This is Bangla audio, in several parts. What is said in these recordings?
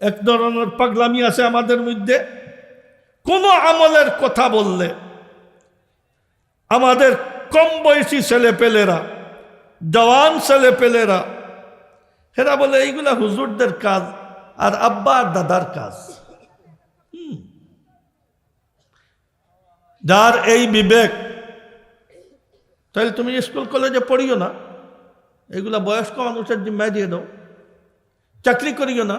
এক ধরনের পাগলামি আছে আমাদের মধ্যে। কোনো আমলের কথা বললে আমাদের কম বয়সী ছেলেপেলেরা, জওয়ান ছেলেপেলেরা এরা বলে, এইগুলা হুজুরদের কাজ আর আব্বা আর দাদার কাজ। যার এই বিবেক, তাহলে তুমি স্কুল কলেজে পড়িও না। এগুলা বয়স্ক মানুষের জিম্মায় দিয়ে দাও। চাকরি করিও না।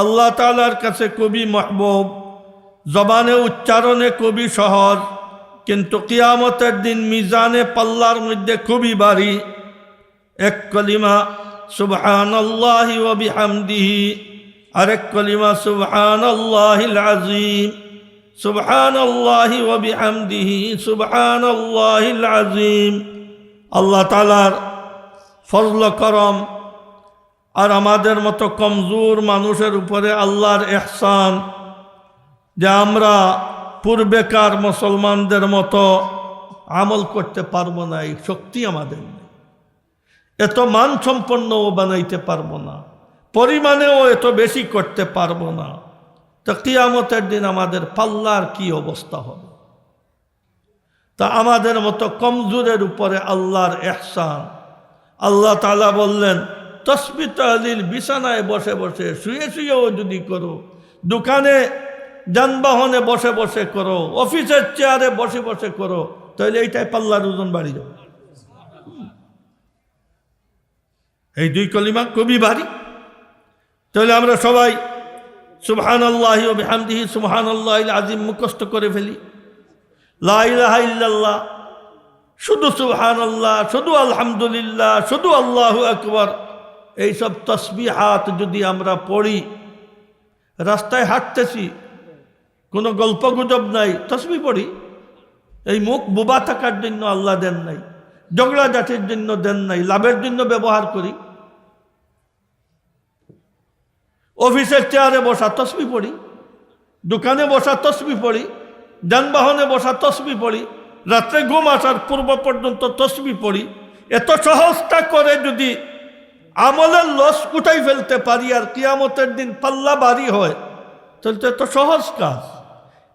আল্লাহ তালার কাছে খুবই মহবুব, জবানে উচ্চারণে খুবই সহজ কিন্তু কিয়ামতের দিন মিজানে পাল্লার মধ্যে খুবই বাড়ি এক কলিমা সুবহান আল্লাহি ও বিহামদিহি। আরেক কলিমা সুবহান আল্লাহিল আজিম সুবহান আল্লাহি ও বিহামদিহি সুবহান আল্লাহিল আজিম আল্লাহ তালার ফজল করম আর আমাদের মতো কমজোর মানুষের উপরে আল্লাহর এহসান যে আমরা পূর্বেকার মুসলমানদের মতো আমল করতে পারব না, এই শক্তি আমাদের এত মানসম্পন্নও বানাইতে পারব না, পরিমাণেও এত বেশি করতে পারব না, তো কিয়ামতের দিন আমাদের পাল্লার কি অবস্থা হবে? তা আমাদের মতো কমজোরের উপরে আল্লাহর এহসান। আল্লাহ তালা বললেন তসবিত আলীর বিছানায় বসে বসে, শুয়ে শুয়েও যদি করো, দোকানে যানবাহনে বসে বসে করো, অফিসের চেয়ারে বসে বসে করো, তাহলে এইটাই পাল্লার ওজন বাড়ি যাবে এই দুই কলিমা খুবই ভারী। তাহলে আমরা সবাই সুবহান আল্লাহ হামদিহি সুবহান আল্লাহ আজিম মুখস্থ করে ফেলি। লাহ শুধু সুবহান আল্লাহ শুধু আলহামদুলিল্লাহ, শুধু আল্লাহ আকবর। এইসব তসবিহাত যদি আমরা পড়ি, রাস্তায় হাঁটতেছি, কোনো গল্প গুজব নাই, তসবি পড়ি, এই মুখ বোবা থাকার জন্য আল্লাহ দেন নাই, ঝগড়া জাতির জন্য দেন নাই, লাভের জন্য ব্যবহার করি, অফিসের চেয়ারে বসা তসবি পড়ি, দোকানে বসা তসবি পড়ি, যানবাহনে বসা তসবি পড়ি, রাত্রে ঘুম আসার পূর্ব পর্যন্ত তসবি পড়ি, এত সহজটা করে যদি আমলের লস উঠাই ফেলতে পারি আর কিয়ামতের দিন পাল্লা বাড়ি হয়। তাহলে তো সহজ কাজ।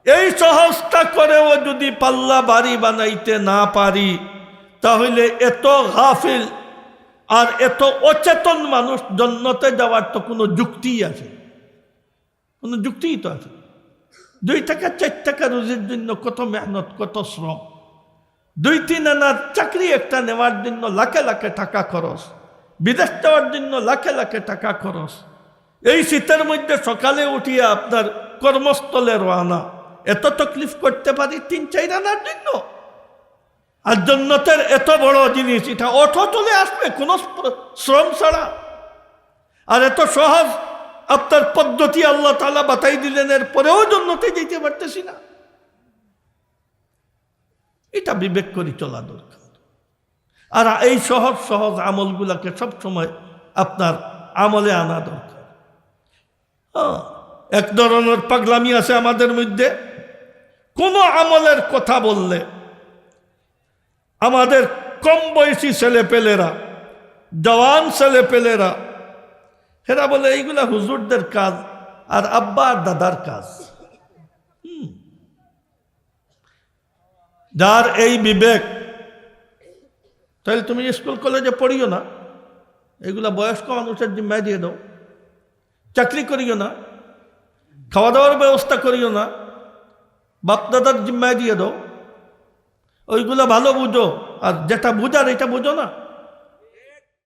এই সহজটা করেও যদি পাল্লা বাড়ি বানাইতে না পারি, তাহলে এত গাফিল আর এত অচেতন মানুষ জন্নতে যাওয়ার তো কোনো যুক্তিই আছে। কোনো যুক্তিই তো আছে। দুই টাকা, চার টাকা রুজির জন্য কত মেহনত, কত শ্রম। দুই, তিন আনার চাকরি একটা নেওয়ার জন্য লাখে লাখে টাকা খরচ। বিদেশ যাওয়ার জন্য লাখে লাখে টাকা খরচ। এই শীতের মধ্যে সকালে উঠিয়ে আপনার কর্মস্থলে রওনা। এত তকলিফ করতে পারি তিন চার আনার জন্য। আর জন্নতের এত বড় জিনিস, এটা অটো চলে আসবে, কোনো শ্রম ছাড়া। আর এত সহজ, আপনার পদ্ধতি আল্লাহ তালা বাতাই দিলেন, এর পরেও জন্নতে যেতে পারতেছি না। এটা বিবেক করে চলা দরকার। আর এই সহজ সহজ আমলগুলাকে সবসময় আপনার আমলে আনা দরকার। হ্যাঁ, এক ধরনের পাগলামি আছে আমাদের মধ্যে। কোনো আমলের কথা বললে আমাদের কম বয়সী ছেলেপেলেরা জওয়ান ছেলেপেলেরা এরা বলে এইগুলা হুজুরদের কাজ আর আব্বা আর দাদার কাজ। যার এই বিবেক তাহলে তুমি স্কুল, কলেজে পড়িও না। এগুলা বয়স্ক মানুষের জিম্মায় দিয়ে দাও। চাকরি করিও না। খাওয়া দাওয়ার ব্যবস্থা করিও না। বাপদাদার জিম্মায় দিয়ে দাও। ওইগুলো ভালো বুঝো। আর যেটা বুঝার, এটা বুঝো না।